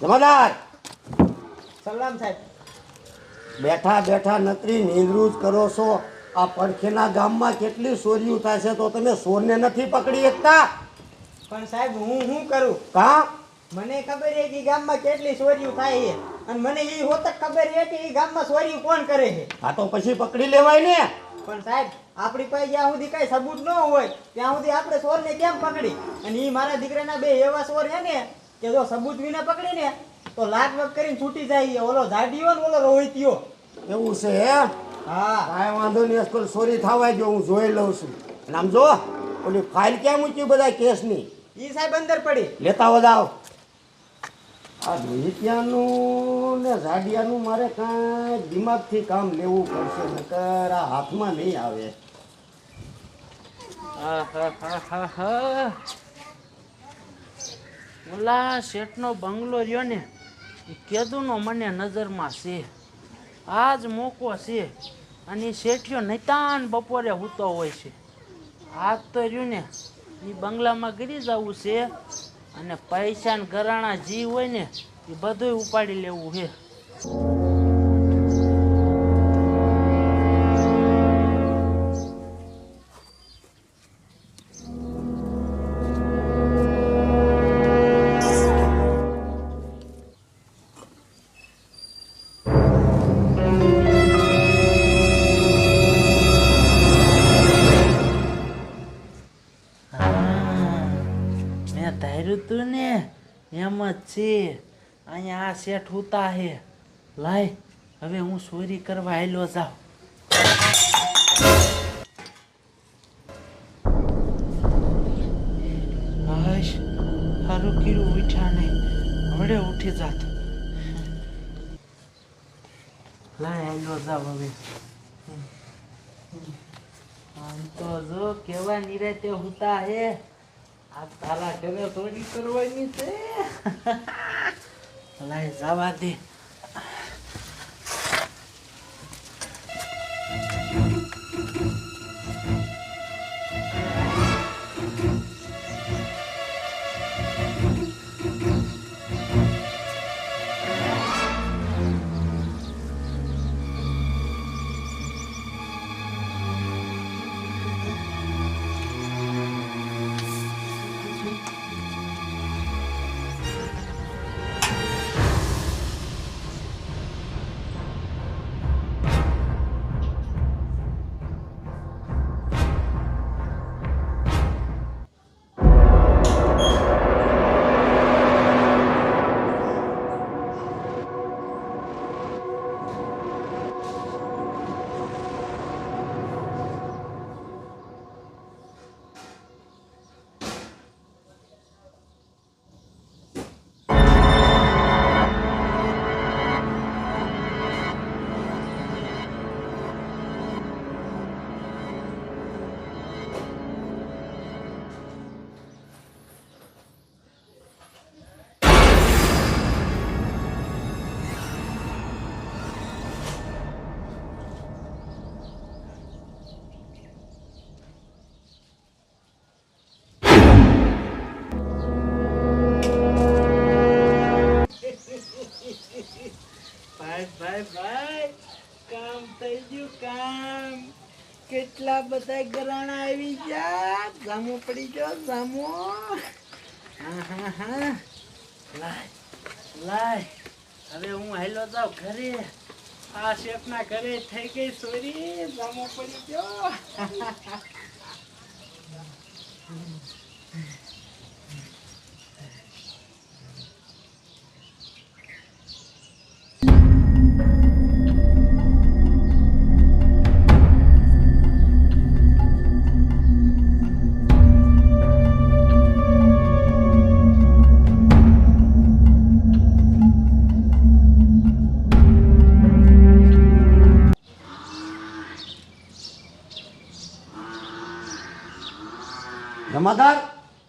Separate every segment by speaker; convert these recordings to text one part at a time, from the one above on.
Speaker 1: જમાદાર!
Speaker 2: સલામ સાહેબ.
Speaker 1: બેઠા બેઠા નતરી નિંદરું જ કરો છો. આ પડખેના ગામમાં કેટલી ચોરીઓ થાય છે તો તમે સોરને નથી પકડી શકતા
Speaker 2: પણ સાહેબ હું શું કરું?
Speaker 1: કા
Speaker 2: મને ખબર છે કે ગામમાં કેટલી ચોરીઓ થાય છે. અને મને એ હોત ખબર છે કે એ ગામમાં ચોરીઓ કોણ કરે છે.
Speaker 1: આ તો પછી પકડી લેવાય ને.
Speaker 2: પણ સાહેબ આપણી પાસે જ્યાં સુધી કઈ સબૂત ન હોય ત્યાં સુધી આપણે ચોરને કેમ પકડી? અને એ મારા દીકરાના બે એવા ચોર છે ને કે જો સબૂત વિના પકડી ને તો લાખ વખ કરીને છૂટી જાય. ઓલો જાડિયો ને ઓલો રોહિતિયો.
Speaker 1: એવું છે હે
Speaker 2: હા.
Speaker 1: કાંઈ વાંધો નહીં આજકાલ ચોરી થવા જો હું જોઈ લઉં છું. અને આમ જો ઓલી ફાઇલ ક્યાં મૂકી બધા કેસની?
Speaker 2: ઈ સાહેબ અંદર પડી.
Speaker 1: લેતા વધાવ આ રોહિતિયાનું ને ઝાડિયાનું મારે કાંઈ દિમાગથી કામ લેવું પડશે નકર આ હાથમાં નહીં આવે.
Speaker 3: આહાહાહા. ઓલા શેઠનો બંગલો રહ્યો ને, એ કેદુનો મને નજરમાં છે. આજ મોકો છે અને એ શેઠિયો નૈતાન બપોરે હૂતો હોય છે. આજ તો રહ્યું ને, એ બંગલામાં ગરી જવું છે અને પૈસા ને ઘરાણા જી હોય ને, એ બધું ઉપાડી લેવું છે. છે. અહીંયા આ શેઠ ઉતા હે. લાય હવે હું ચોરી કરવા આવેલો જાઉં. હાશ સારું કીધું ઉઠ્યા નહીં. હમણે ઉઠી જાત. લાય આવેલો જાવ હવે. આમ તો જો કેવા નિરાતે હુતા હે. આ તારા ઘરે થોડી કરવાની છે. લાય જવા દે. પડી ગયો જામો હા હા હા લાય લાય હવે હું હાલો જાઉં ઘરે. આ શેફના ઘરે થઈ ગઈ સોરી. જામો પડી ગયો.
Speaker 1: જમાદાર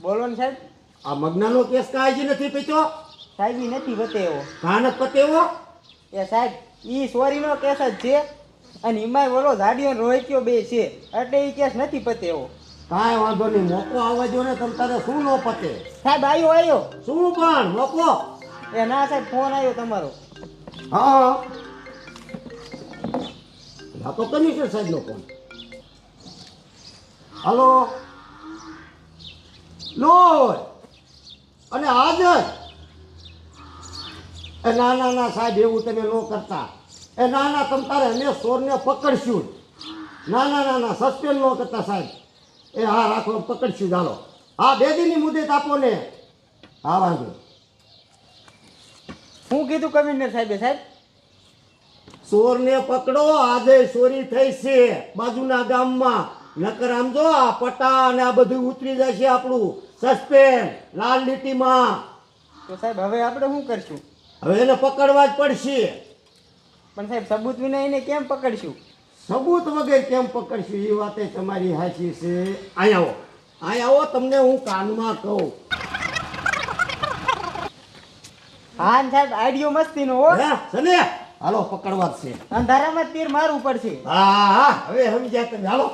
Speaker 2: બોલો ને સાહેબ.
Speaker 1: આ મગનાનો કેસ કાંઈ નથી પીતો?
Speaker 2: સાહેબ ઈ નથી
Speaker 1: પતેવો. જ પતેવો?
Speaker 2: એ સાહેબ ઈ સોરીનો કેસ જ છે અને એમાંય બોલો ઝાડીઓ રોહિતિયો બે છે. એટલે ઈ કેસ નથી પતેવો.
Speaker 1: કાંઈ વાંધો નહીં મોકો આવવા જો ને તમ તારે શું નો પતે?
Speaker 2: સાહેબ આવ્યો આવ્યો
Speaker 1: શું પણ મોકો
Speaker 2: એ ના સાહેબ ફોન આવ્યો તમારો.
Speaker 1: હા. હા તો કમિશનર સાહેબનો ફોન? હાલો? લોય અને આજ એ ના ના ના સાહેબ એવું તમે ન કરતા. એ ના ના તમ તારે અમે સોરને પકડશું. જ. ના ના ના ના સસ્પેન્ડ ન કરતા સાહેબ. એ હા રાખો પકડશું ચાલો. હા બે દિનની મુદત આપો ને. હા વાંધો
Speaker 2: શું કીધું કમિશનર સાહેબે સાહેબ?
Speaker 1: ચોરને પકડો આજે ચોરી થઈ છે બાજુના ગામમાં. નકર આમ જો આ પટા અને આ બધું ઉતરી જશે આપણું. સસ્પેન્ડ લાલ લીટીમાં.
Speaker 2: તો સાહેબ હવે આપણે શું કરશું?
Speaker 1: હવે એને પકડવા જ પડશે.
Speaker 2: પણ સાહેબ સબૂત વિના એને કેમ પકડશું?
Speaker 1: સબૂત વગર કેમ પકડશું? એ વાતે તમારી હાચી છે. અહીંયા આવો. અહીંયા આવો તમને હું કાનમાં કહું.
Speaker 2: હા ને સાહેબ આઈડિયો મસ્તીનો હો.
Speaker 1: હે સને? હાલો પકડવા જ છે.
Speaker 2: અંધારામાં તીર મારવું પડશે.
Speaker 1: હા હા. હવે સમજ્યા તમે. હાલો.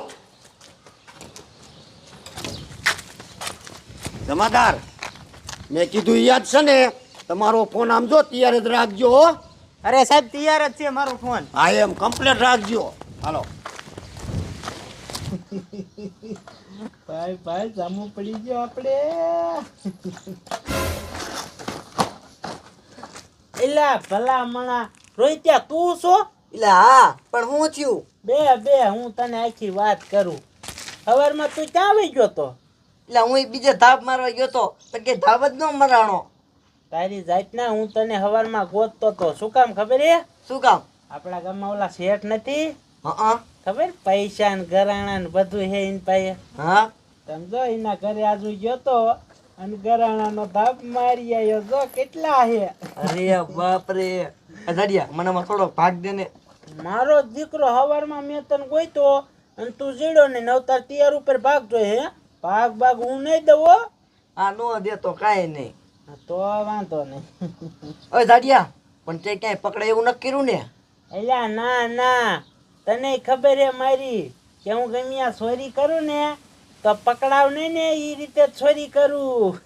Speaker 1: જમાદાર મેં કીધું યાદ છે ને તમારો ફોન આમ જો તૈયાર જ રાખજો હો.
Speaker 2: અરે સાહેબ તૈયાર જ છે મારો ફોન
Speaker 1: હા એમ કમ્પ્લેટ રાખજો. હાલો.
Speaker 3: ભાઈ ભાઈ જામું પડી ગયો આપણે. એલા ભલા મણા રોહિત્યા તું છો?
Speaker 4: એટલે હા પણ હું થયું?
Speaker 3: બે બે હું તને આખી વાત કરું. સવારમાં તું ક્યાં આવી ગયો તો?
Speaker 4: એટલે હું બીજે ધાપ મારવા ગયો તો કે ધાપ જ ન મરાણો.
Speaker 3: તારી જાતના હું તને હવારમાં ગોતતો તો. શું કામ ખબર હે?
Speaker 4: શું કામ?
Speaker 3: આપણા ગામમાં ઓલા શેઠ નથી?
Speaker 4: હા
Speaker 3: ખબર? પૈસા ને ગરાણા ને બધું હે એની પાસે.
Speaker 4: હા.
Speaker 3: સમજો એના ઘરે આજુ ગયો તો અને ગરાણા નો ધાપ મારી આવ્યો જો કેટલા હે?
Speaker 4: અરે બાપ રે દાડિયા મને થોડો ભાગ દે ને.
Speaker 3: મારો દીકરો હવારમાં મેં તને ગોઈતો અને તું જીડો ને નવતાર તૈયાર ઉપર ભાગ જોઈ હે. ભાગ ભાગ હું નહીં દઉં
Speaker 4: આ નો દે તો કાંઈ નહીં.
Speaker 3: તો વાંધો નહીં.
Speaker 4: ઓય દાડિયા પણ તે ક્યાંય પકડે એવું નક્કી કર્યું ને?
Speaker 3: એલા ના ના. તને ખબર હે મારી કે હું ગમે આ ચોરી કરું ને તો પકડાવ નહીં ને એ રીતે ચોરી કરું.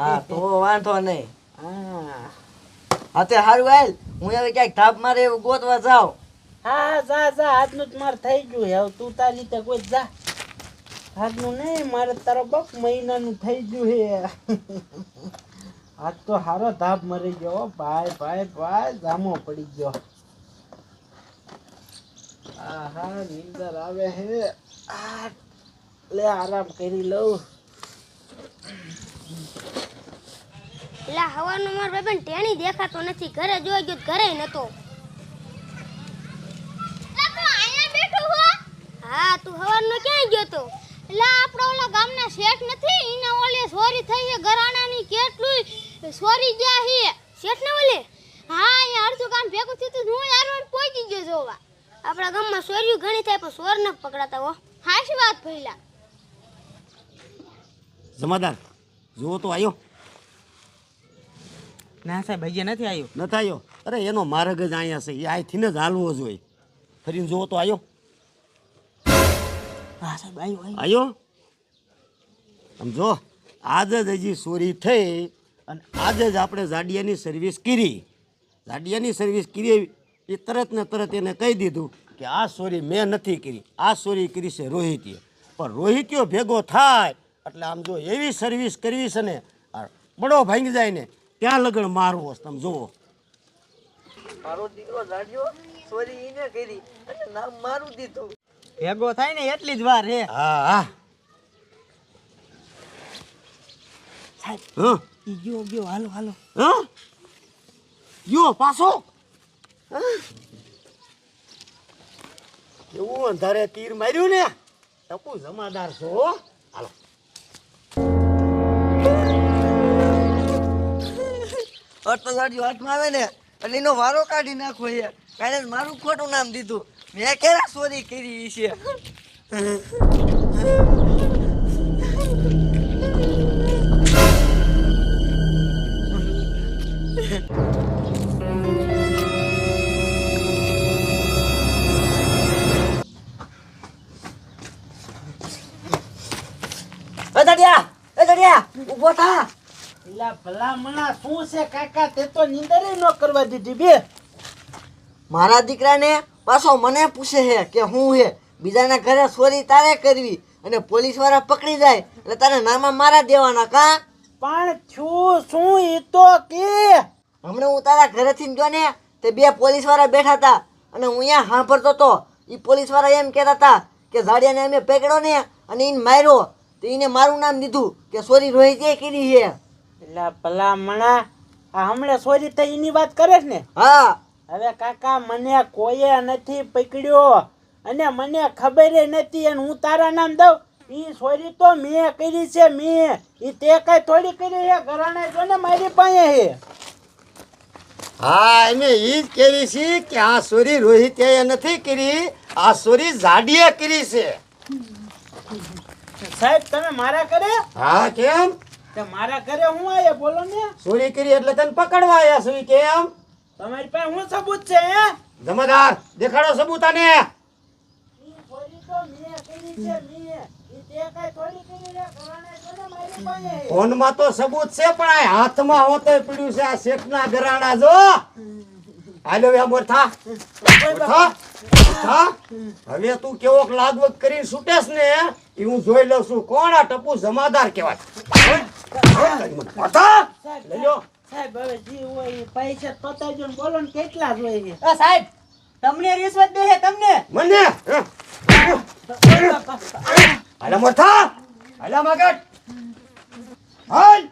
Speaker 4: હા તો વાંધો નહીં.
Speaker 3: હા.
Speaker 4: હા તે સારું હાલ. હું હવે ક્યાંક ધાપ મારે એવું ગોતવા જાઉં.
Speaker 3: હા જા જા. આજનું જ મારે થઈ ગયું હવે તું તારી રીતે કોઈ જા. આજનું નહીં મારે તારો બાપ મહિનાનું થઈ ગયું હે આજ તો હારો ધાપ મરી ગયો ભાઈ ભાઈ ભાઈ જામો પડી ગયો. આહા નીંદર આવે હે આ લે આરામ કરી લઉં.
Speaker 5: એટલે હવાનો માર ભાઈ ટેણી દેખાતો નથી. ઘરે જોઈ ગયો ઘરે નતો. હા. તું હવાનો ક્યાં ગયો તો? એટલે આપણો ઓલા ગામના શેઠ નથી? એના ઓલે સોરી થઈ છે ઘરાણાની કેટલું સોરી ગયા છે. શેઠ ને ઓલે? હા અહીંયા અડધું કામ ભેગું થયું તું હું યાર પહોંચી ગયો જોવા. આપણા ગામમાં સોર્યું ઘણી થાય પણ સોર ન પકડાતા હો. હાશ વાત ભઈલા.
Speaker 1: જમાદાર જુઓ તો આવ્યો
Speaker 2: ના સાહેબ હજી નથી આવ્યો
Speaker 1: નથી આવ્યો અરે એનો માર્ગ જ અહીંયા છે એ અહીંથી જ હાલવો જોઈએ. ફરીને જુઓ તો આવ્યો
Speaker 2: હા સાહેબ આવ્યો આવ્યો
Speaker 1: આવ્યો સમજો? આજે જ હજી ચોરી થઈ અને આજે જ આપણે જાડિયાની સર્વિસ કરી. જાડિયાની સર્વિસ કરી એ તરત ને તરત એને કહી દીધું કે આ ચોરી મેં નથી કરી આ ચોરી કરી છે રોહિતીએ. પણ રોહિતીઓ ભેગો થાય એટલે આમ જો એવી સર્વિસ કરવી છે ને બડો ભાંગી જાય ને ત્યાં લગણ મારવો છે, તમે જુઓ.
Speaker 4: મારો દીકરો લાડ્યો ચોરી એને કરી અને નામ મારું દીધું.
Speaker 2: ભેગો થાય ને એટલી જ વાર હે.
Speaker 1: હા હા. હા.
Speaker 2: ઈ ગયો ગયો. હાલો હાલો.
Speaker 1: હા. ગયો પાછો. એવું અંધારે તીર માર્યું ને. ટપુ જમાદાર છો હાલો.
Speaker 4: અટ દાડિયો હાથમાં આવે ને એટલે એનો વારો કાઢી નાખો યાર કાલે મારું ખોટું નામ દીધું. મેં કેરા ચોરી કરી છે એ દાડિયા એ દાડિયા ઊભો થા.
Speaker 3: એલા ભલામણા શું છે કાકા? તે તો નીંદરે ન કરવા દીધી બે.
Speaker 4: મારા દીકરાને પાછો મને પૂછે છે કે હું હે? બીજાના ઘરે ચોરી તારે કરવી અને પોલીસવાળા પકડી જાય એટલે તારે નામા મારા દેવાના કા?
Speaker 3: પણ છું શું એ તો કે?
Speaker 4: હમણાં હું તારા ઘરેથી ગયો ને તે બે પોલીસવાળા બેઠા હતા અને હું અહીંયા સાંભળતો હતો. એ પોલીસવાળા એમ કહેતા હતા કે ઝાડિયાને અમે પકડો ને અને એને માર્યો. તો એને મારું નામ દીધું કે સોરી રોહિત એ કીધી છે.
Speaker 3: એટલે ભલા મણા આ હમણાં ચોરી થઈ એની વાત કરે છે ને?
Speaker 4: હા.
Speaker 3: હવે કાકા મને કોઈએ નથી પકડ્યો અને મને ખબર નથી અને હું તારા નામ દઉં. ઈ સોરી તો મેં કરી છે મેં. ઈ તે કઈ થોડી કરી છે ઘરાણે જો ને મારી પાસે. હે
Speaker 1: હા એને ઈ જ કરી છે કે આ સોરી રોહિતે નથી કરી આ સોરી જાડીએ કરી છે.
Speaker 3: સાહેબ તમે મારા કરે
Speaker 1: હા કેમ?
Speaker 3: તે મારા ઘરે હું આયા? બોલો ને.
Speaker 1: સોરી કરી એટલે તને પકડવા આયા છું કેમ?
Speaker 3: તમારી પાસે હું સબૂત છે હે?
Speaker 1: જમાદાર દેખાડો સબૂતાને.
Speaker 3: ઈ ચોરી તો મેં કરી છે મેં ઈ કઈ થોડી કરી છે ઘરાણે જો મારી પાસે છે
Speaker 1: ફોનમાં તો સબૂત છે પણ આ હાથમાં હોતે પડ્યું છે આ શેઠના ઘરાણા જો. હાલો હવે મોરથા મોરથા મોર થા. થા. હવે તું કેવોક લાગવગ કરીને છૂટેસ ને એ હું જોઈ લઉં છું. કોણ આ ટપુ જમાદાર કહેવાય? મોરથા લઈ લો
Speaker 3: સાહેબ હવે જી હોય પૈસા પતાજો ને બોલો ને કેટલા જોઈએ છે?
Speaker 2: અ સાહેબ. તમને રિશ્વત દે છે તમને?
Speaker 1: મને? હાલા મોર થા હાલા. મગટ હાલ